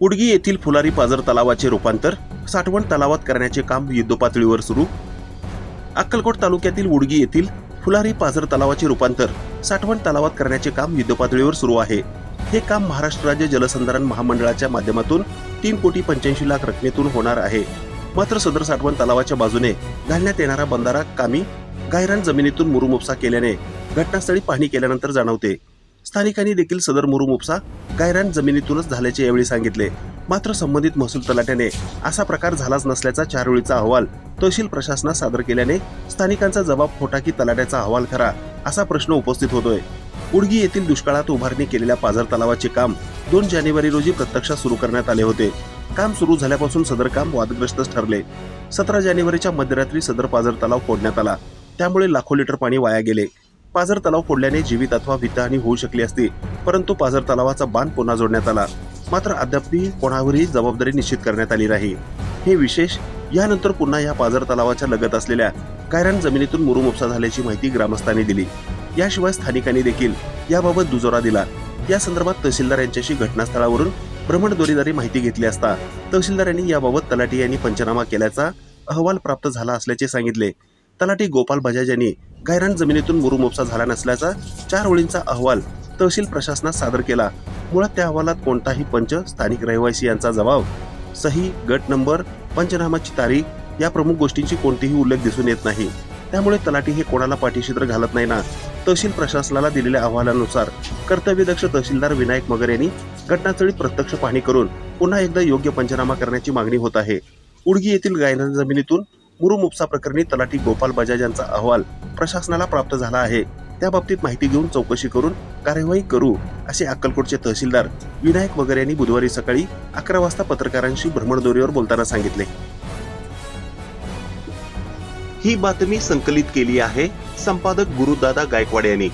उडगी येथील फुलारी पाझर तलावाचे रूपांतर साठवण तलावात करण्याचे काम युद्धपातळीवर सुरू. अक्कलकोट तालुक्यातील उडगी येथील फुलारी पाझर तलावाचे रूपांतर साठवण तलावात करण्याचे काम युद्धपातळीवर सुरू आहे. हे काम महाराष्ट्र राज्य जलसंधारण महामंडळाच्या माध्यमातून तीन कोटी पंच्याऐंशी लाख रकमेतून होणार आहे. मात्र सदर साठवण तलावाच्या बाजूने घालण्यात येणारा बंधारा कामी गायरान जमिनीतून मुरुमुपसा केल्याने घटनास्थळी पाहणी केल्यानंतर जाणवते. स्थानिकांनी देखील सदर मुरुम उपसा गायरान जमिनीतूनच झाल्याचे यावेळी सांगितले. मात्र संबंधित महसूल तलाट्याने असा प्रकार झालाच नसल्याचा चारवेळीचा अहवाल तहसील प्रशासनास सादर केल्याने स्थानिकांचा जबाब खोटा की तलाट्याचा अहवाल खरा असा प्रश्न उपस्थित होतोय. उडगी येथील दुष्काळात उभारणी केलेल्या पाझर तलावाचे काम दोन जानेवारी रोजी प्रत्यक्षात सुरू करण्यात आले होते. काम सुरू झाल्यापासून सदर काम वादग्रस्तच ठरले. सतरा जानेवारीच्या मध्यरात्री सदर पाझर तलाव फोडण्यात आला. त्यामुळे लाखो लिटर पाणी वाया गेले. पाझर तलाव फोडल्याने जीवित अथवा वित्तहानी होऊ शकली असती परंतु पाझर तलावाचा बांध पुन्हा जोडण्यात आला. मात्र अद्यापही कोणावरही जबाबदारी निश्चित करण्यात आली नाही. हे विशेष यानंतर पुन्हा या पाझर तलावाच्या लगत असलेल्या कायरान जमिनीतून मुरुम उपसा झाल्याची माहिती ग्रामस्थांनी दिली. याशिवाय स्थानिकांनी देखील याबाबत दुजोरा दिला. या संदर्भात तहसीलदार यांच्याशी घटनास्थळावरून भ्रमणद्वारीद्वारे माहिती घेतली असता तहसीलदार यांनी याबाबत तलाठी यांनी पंचनामा केल्याचा अहवाल प्राप्त झाला असल्याचे सांगितले. तलाठी गोपाल बजाज यांनी गायरान जमिनीतून मुरुमोपसा झाला नसल्याचा चार ओळींचा अहवाल तहसील प्रशासनास सादर केला. मुळात त्या अहवालात कोणताही पंच स्थानिक रहिवासी यांचा जबाब सही गट नंबर पंचनामाची तारीख या प्रमुख गोष्टींची कोणतीही उल्लेख दिसून येत नाही. त्यामुळे तलाठी हे कोणाला पाठीशीत्र घालत नाही ना? तहसील प्रशासनाला दिलेल्या अहवालानुसार कर्तव्यदक्ष तहसीलदार विनायक मगर यांनी घटनास्थळी प्रत्यक्ष पाहणी करून पुन्हा एकदा योग्य पंचनामा करण्याची मागणी होत आहे. उडगी येथील गायरान जमिनीतून मुरुमुपसा प्रकरणी तलाठी गोपाल बजाज यांचा अहवाल प्रशासनाला प्राप्त झाला आहे. त्या बाबतीत माहिती घेऊन चौकशी करून कार्यवाही करू असे अक्कलकोटचे तहसीलदार विनायक वगैरे यांनी बुधवारी सकाळी अकरा वाजता पत्रकारांशी भ्रमणदोरीवर बोलताना सांगितले. ही बातमी संकलित केली आहे संपादक गुरुदादा गायकवाड यांनी.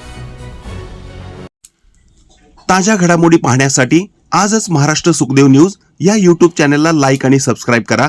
ताज्या घडामोडी पाहण्यासाठी आजच महाराष्ट्र सुखदेव न्यूज या यूट्यूब चॅनलला लाईक आणि सबस्क्राईब करा.